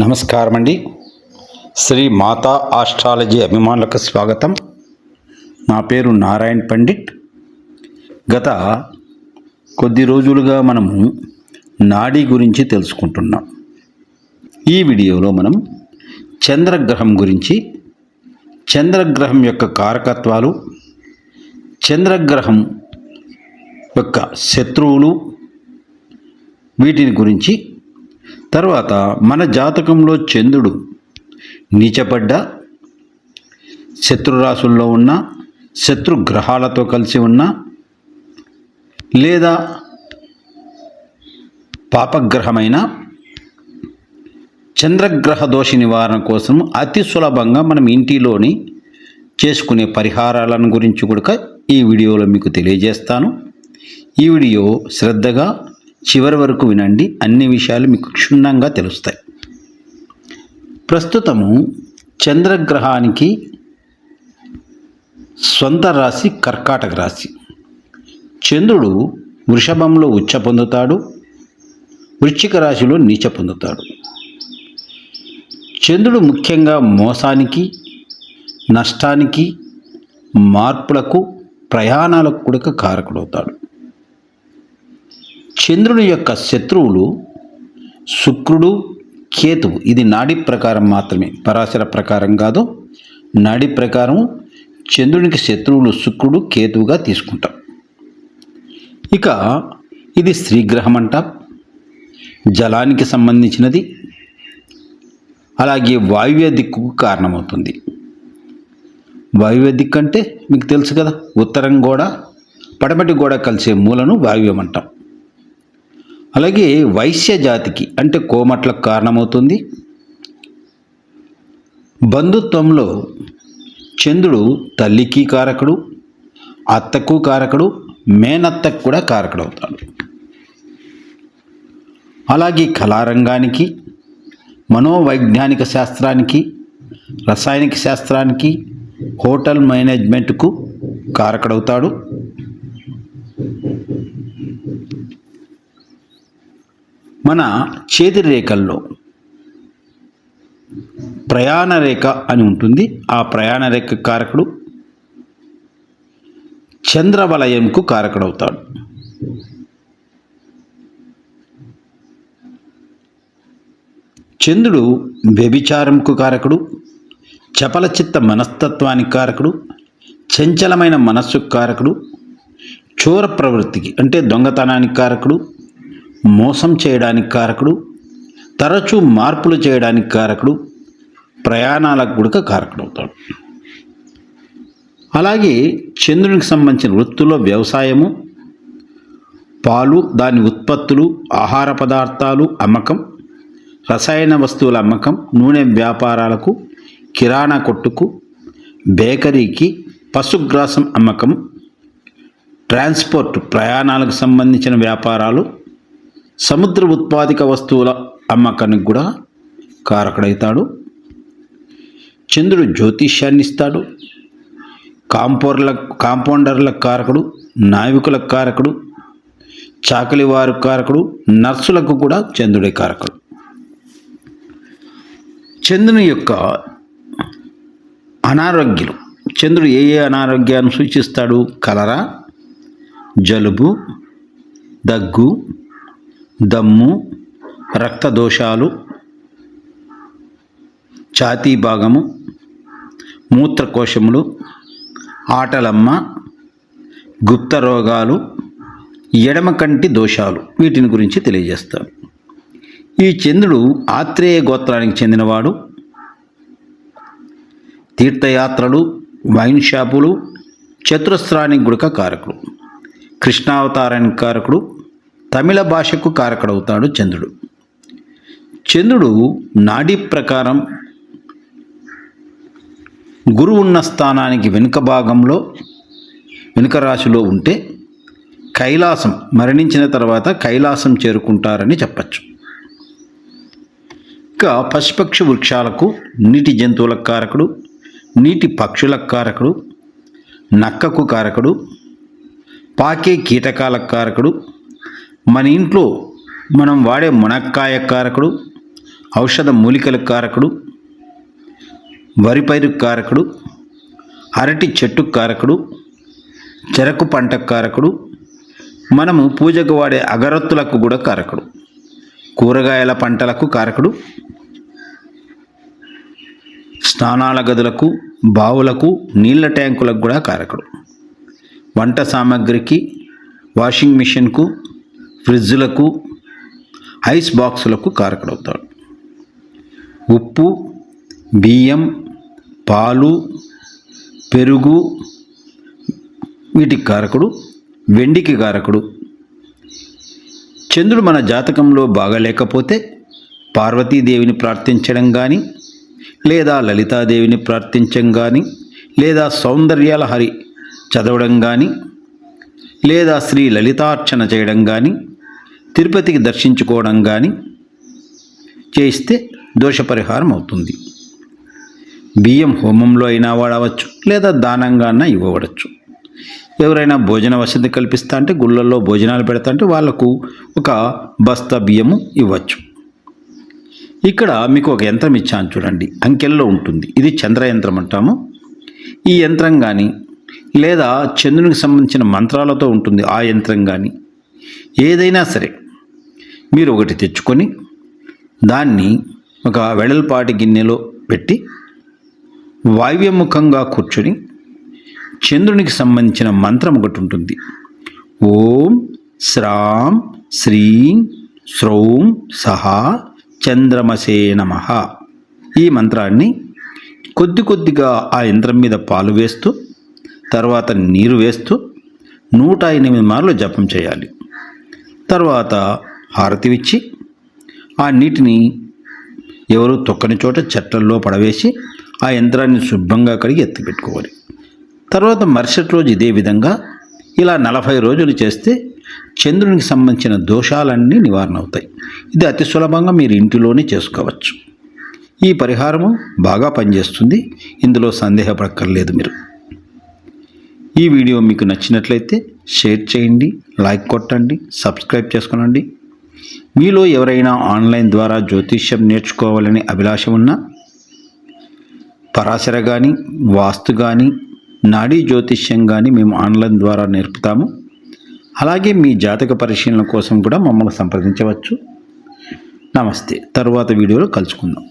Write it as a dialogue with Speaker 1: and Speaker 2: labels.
Speaker 1: నమస్కారం అండి శ్రీ మాతా ఆస్ట్రాలజీ అభిమానులకు స్వాగతం. నా పేరు నారాయణ్ పండిట్. గత కొద్ది రోజులుగా మనము నాడీ గురించి తెలుసుకుంటున్నాం. ఈ వీడియోలో మనం చంద్రగ్రహం గురించి చంద్రగ్రహం యొక్క కారకత్వాలు చంద్రగ్రహం యొక్క శత్రువులు వీటిని గురించి తర్వాత మన జాతకంలో చంద్రుడు నీచపడ్డ శత్రురాశుల్లో ఉన్న శత్రు గ్రహాలతో కలిసి ఉన్న లేదా పాపగ్రహమైన చంద్రగ్రహ దోష నివారణ కోసం అతి సులభంగా మనం ఇంటిలోని చేసుకునే పరిహారాలను గురించి కూడా ఈ వీడియోలో మీకు తెలియజేస్తాను. ఈ వీడియో శ్రద్ధగా చివరి వరకు వినండి. అన్ని విషయాలు మీకు క్షుణ్ణంగా తెలుస్తాయి. ప్రస్తుతము చంద్రగ్రహానికి సొంత రాశి కర్కాటక రాశి. చంద్రుడు వృషభంలో ఉచ్చ పొందుతాడు. వృశ్చిక రాశిలో నీచ పొందుతాడు. చంద్రుడు ముఖ్యంగా మోసానికి నష్టానికి మార్పులకు ప్రయాణాలకు కూడా కారకుడవుతాడు. చంద్రుని యొక్క శత్రువులు శుక్రుడు కేతువు. ఇది నాడి ప్రకారం మాత్రమే. పరాశర ప్రకారం కాదు. నాడి ప్రకారం చంద్రునికి శత్రువులు శుక్రుడు కేతువుగా తీసుకుంటాం. ఇక ఇది శ్రీగ్రహం అంట జలానికి సంబంధించినది. అలాగే వాయువ్య దిక్కుకు కారణమవుతుంది. వాయువ్య దిక్కు అంటే మీకు తెలుసు కదా ఉత్తరం గోడ పడమటి గోడ కలిసే మూలను వాయువ్యం అంటాం అలాగే వైశ్య జాతికి అంటే కోమట్లకు కారణమవుతుంది. బంధుత్వంలో చంద్రుడు తల్లికి కారకుడు అత్తకు కారకుడు మేనత్తకు కూడా కారకుడు అవుతాడు. అలాగే కళారంగానికి మనోవైజ్ఞానిక శాస్త్రానికి రసాయనిక శాస్త్రానికి హోటల్ మేనేజ్మెంట్కు కారకుడవుతాడు. మన చేతి రేఖల్లో ప్రయాణ రేఖ అని ఉంటుంది. ఆ ప్రయాణ రేఖ కారకుడు చంద్రవలయంకు కారకుడవుతాడు. చంద్రుడు వ్యభిచారంకు కారకుడు చపల చిత్త మనస్తత్వానికి కారకుడు చంచలమైన మనస్సుకు కారకుడు చోర ప్రవృత్తికి అంటే దొంగతనానికి కారకుడు మోసం చేయడానికి కారకుడు తరచూ మార్పులు చేయడానికి కారకుడు ప్రయాణాలకు కూడా కారకుడవుతాడు అలాగే చంద్రునికి సంబంధించిన వృత్తుల్లో వ్యవసాయము పాలు దాని ఉత్పత్తులు ఆహార పదార్థాలు అమ్మకం రసాయన వస్తువుల అమ్మకం నూనె వ్యాపారాలకు కిరాణా కొట్టుకు బేకరీకి పశుగ్రాసం అమ్మకం ట్రాన్స్పోర్ట్ ప్రయాణాలకు సంబంధించిన వ్యాపారాలు సముద్ర ఉత్పాదిక వస్తువుల అమ్మకానికి కూడా కారకుడైతాడు. చంద్రుడు జ్యోతిష్యాన్ని ఇస్తాడు కాంపౌండర్ల కారకుడు నావికుల కారకుడు చాకలి వారు కారకుడు నర్సులకు కూడా చంద్రుడే కారకుడు. చంద్రుని యొక్క అనారోగ్యం చంద్రుడు ఏ ఏ అనారోగ్యాన్ని సూచిస్తాడు? కలరా జలుబు దగ్గు దమ్ము రక్త దోషాలు ఛాతీ భాగము మూత్రకోశములు ఆటలమ్మ గుప్త రోగాలు ఎడమ కంటి దోషాలు వీటిని గురించి తెలియజేస్తాడు. ఈ చంద్రుడు ఆత్రేయ గోత్రానికి చెందినవాడు. తీర్థయాత్రలు వైన్ షాపులు చతురస్రానికి గుడక కారకుడు కృష్ణావతారానికి కారకుడు తమిళ భాషకు కారకుడవుతాడు చంద్రుడు. చంద్రుడు నాడీ ప్రకారం గురువు ఉన్న స్థానానికి వెనుక భాగంలో వెనుక రాశిలో ఉంటే కైలాసం మరణించిన తర్వాత కైలాసం చేరుకుంటారని చెప్పచ్చు. ఇంకా పశుపక్షి వృక్షాలకు నీటి జంతువుల కారకుడు నీటి పక్షుల కారకుడు నక్కకు కారకుడు పాకే కీటకాల కారకుడు మన ఇంట్లో మనం వాడే మునక్కాయ కారకుడు ఔషధ మూలికల కారకుడు వరి పైరు కారకుడు అరటి చెట్టు కారకుడు చెరకు పంట కారకుడు మనము పూజకు వాడే అగరత్తులకు కూడా కారకుడు కూరగాయల పంటలకు కారకుడు స్నానాల గదులకు బావులకు నీళ్ళ ట్యాంకులకు కూడా కారకుడు. వంట సామాగ్రికి వాషింగ్ మిషన్కు ఫ్రిడ్జ్లకు ఐస్ బాక్సులకు కారకుడవుతాడు. ఉప్పు బియ్యం పాలు పెరుగు వీటికి కారకుడు వెండికి కారకుడు. చంద్రుడు మన జాతకంలో బాగలేకపోతే పార్వతీదేవిని ప్రార్థించడం కానీ లేదా లలితాదేవిని ప్రార్థించడం కానీ లేదా సౌందర్యాల హరి చదవడం కానీ లేదా శ్రీ లలితార్చన చేయడం కానీ తిరుపతికి దర్శించుకోవడం కానీ చేయిస్తే దోషపరిహారం అవుతుంది బియ్యం హోమంలో అయినా వాడవచ్చు లేదా దానంగా అయినా ఇవ్వవచ్చు ఎవరైనా భోజన వసతి కల్పిస్తా అంటే గుళ్ళల్లో భోజనాలు పెడతా అంటే వాళ్ళకు ఒక బస్తా బియ్యము ఇవ్వచ్చు. ఇక్కడ మీకు ఒక యంత్రం ఇచ్చాను చూడండి అంకెల్లో ఉంటుంది. ఇది చంద్ర యంత్రం అంటాము. ఈ యంత్రం కానీ లేదా చంద్రునికి సంబంధించిన మంత్రాలతో ఉంటుంది ఆ యంత్రం కానీ ఏదైనా సరే మీరు ఒకటి తెచ్చుకొని దాన్ని ఒక వెడల్పాటి గిన్నెలో పెట్టి వాయువ్యముఖంగా కూర్చొని చంద్రునికి సంబంధించిన మంత్రం ఒకటి ఉంటుంది. ఓం శ్రాం శ్రీం శ్రౌం సహా చంద్రమసే నమ. ఈ మంత్రాన్ని కొద్ది కొద్దిగా ఆ యంత్రం మీద పాలు వేస్తూ తర్వాత నీరు వేస్తూ నూట ఎనిమిది మార్లు జపం చేయాలి. తర్వాత హారతి ఇచ్చి ఆ నీటిని ఎవరు తొక్కని చోట చెట్లల్లో పడవేసి ఆ యంత్రాన్ని శుభ్రంగా కడిగి ఎత్తిపెట్టుకోవాలి తర్వాత మరుసటి రోజు ఇదే విధంగా ఇలా నలభై రోజులు చేస్తే చంద్రునికి సంబంధించిన దోషాలన్నీ నివారణ అవుతాయి ఇది అతి సులభంగా మీరు ఇంటిలోనే చేసుకోవచ్చు. ఈ పరిహారము బాగా పనిచేస్తుంది. ఇందులో సందేహపడక్కర్లేదు మీరు. ఈ వీడియో మీకు నచ్చినట్లయితే షేర్ చేయండి లైక్ కొట్టండి సబ్స్క్రైబ్ చేసుకోనండి. మీలో ఎవరైనా ఆన్లైన్ ద్వారా జ్యోతిష్యం నేర్చుకోవాలని అభిలాష ఉన్నా పరాశర కానీ వాస్తు కానీ నాడీ జ్యోతిష్యం కానీ మేము ఆన్లైన్ ద్వారా నేర్పుతాము. అలాగే మీ జాతక పరిశీలన కోసం కూడా మమ్మల్ని సంప్రదించవచ్చు. నమస్తే. తరువాత వీడియోలో కలుసుకుందాం.